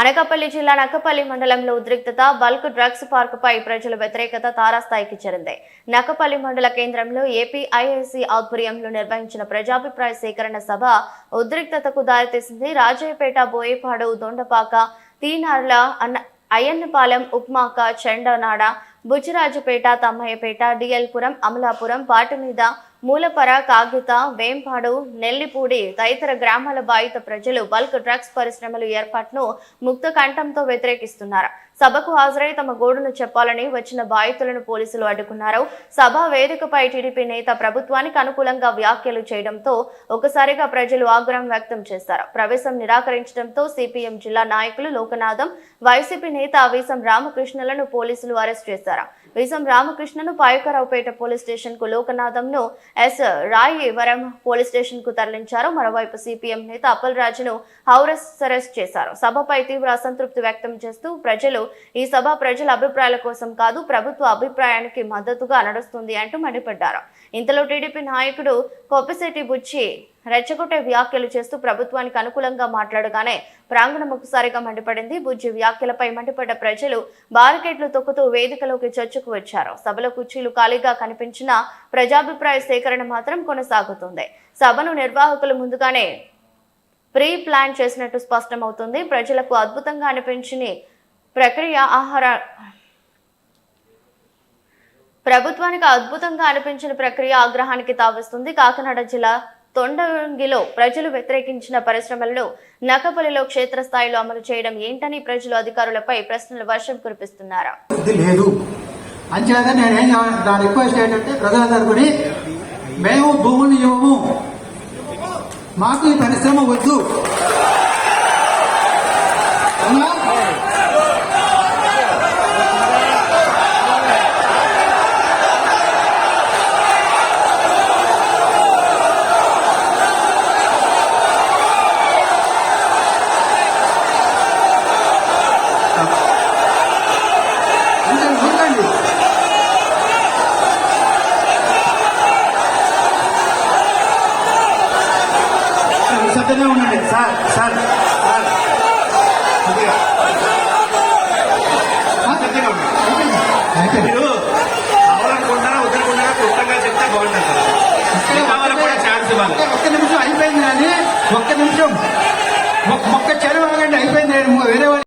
అనకాపల్లి జిల్లా నక్కపల్లి మండలంలో ఉద్రిక్తత బల్క్ డ్రగ్స్ పార్కుపై ప్రజల వ్యతిరేకత తారాస్థాయికి చేరింది. నక్కపల్లి మండల కేంద్రంలో ఏపీ ఐఐసి ఆధ్వర్యంలో నిర్వహించిన ప్రజాభిప్రాయ సేకరణ సభ ఉద్రిక్తతకు దారితీసింది. రాజయ్యపేట బోయపాడు దొండపాక తీనార్ల అన్న అయ్యన్నపాలెం ఉప్మాక చెండనాడ బుజ్జిరాజుపేట తమ్మయ్యపేట డిఎల్పురం అమలాపురం పాటిమీద మూలపర కాగిత వేంపాడు నెల్లిపూడి తదితర గ్రామాల బాధిత ప్రజలు బల్క్ డ్రగ్స్ పరిశ్రమలు ఏర్పాటును ముక్త కంఠంతో వ్యతిరేకిస్తున్నారు. సభకు హాజరై తమ గోడును చెప్పాలని వచ్చిన బాధితులను పోలీసులు అడ్డుకున్నారు. సభ వేదికపై టీడీపీ నేత ప్రభుత్వానికి అనుకూలంగా వ్యాఖ్యలు చేయడంతో ఒకసారిగా ప్రజలు ఆగ్రహం వ్యక్తం చేశారు. ప్రవేశం నిరాకరించడంతో సిపిఎం జిల్లా నాయకులు లోకనాథం వైసీపీ నేత వీసం రామకృష్ణలను పోలీసులు అరెస్ట్ చేశారు. విసం రామకృష్ణను పాయకరావుపేట పోలీస్ స్టేషన్కు లోకనాథంను ఎస్ రాయివరం పోలీస్ స్టేషన్కు తరలించారు. మరోవైపు సిపిఎం నేత అప్పల్ రాజును హౌరస్ అరెస్ట్ చేశారు. సభపై తీవ్ర అసంతృప్తి వ్యక్తం చేస్తూ ప్రజలు ఈ సభ ప్రజల అభిప్రాయాల కోసం కాదు ప్రభుత్వ అభిప్రాయానికి మద్దతుగా నడుస్తుంది అంటూ మండిపడ్డారు. ఇంతలో టీడీపీ నాయకుడు కొప్పిశెట్టి బుచ్చి రెచ్చగొట్టే వ్యాఖ్యలు చేస్తూ ప్రభుత్వానికి అనుకూలంగా మాట్లాడగానే ప్రాంగణం ఒకసారిగా మండిపడింది. బుజ్జి వ్యాఖ్యలపై మండిపడ్డ ప్రజలు బారికేట్లు తొక్కుతూ వేదికలోకి చర్చకు వచ్చారు. సభలో కుర్చీలు ఖాళీగా కనిపించిన ప్రజాభిప్రాయ సేకరణ మాత్రం కొనసాగుతుంది. సభను నిర్వాహకులు ముందుగానే ప్రీ ప్లాన్ చేసినట్టు స్పష్టమవుతుంది. ప్రజలకు అద్భుతంగా అనిపించిన ప్రక్రియ ఆహార ప్రభుత్వానికి అద్భుతంగా అనిపించిన ప్రక్రియ ఆగ్రహానికి తావిస్తుంది. కాకినాడ జిల్లా తొండంగిలో ప్రజలు వ్యతిరేకించిన పరిశ్రమలను నకపల్లిలో క్షేత్రస్థాయిలో అమలు చేయడం ఏంటని ప్రజలు అధికారులపై ప్రశ్నలు వర్షం కురిపిస్తున్నారు? లేదు. అంచేత నేనేం నా రిక్వెస్ట్ ఏంటంటే ప్రజలందరికీ మేము భూములు ఇవ్వము. మాకు ఈ పరిశ్రమ వద్దు. నిశ్శబ్దంగా ఉండండి. Sir sir sir. మీరు క్లుప్తంగా చెప్తే బాగుంటుంది సార్. కూడా ఛాన్స్ ఇవ్వాలి. ఒక్క- నిమిషం అయిపోయింది కానీ ఒక్క నిమిషం. ఒక్క- చెరువు ఆగండి అయిపోయింది. నేను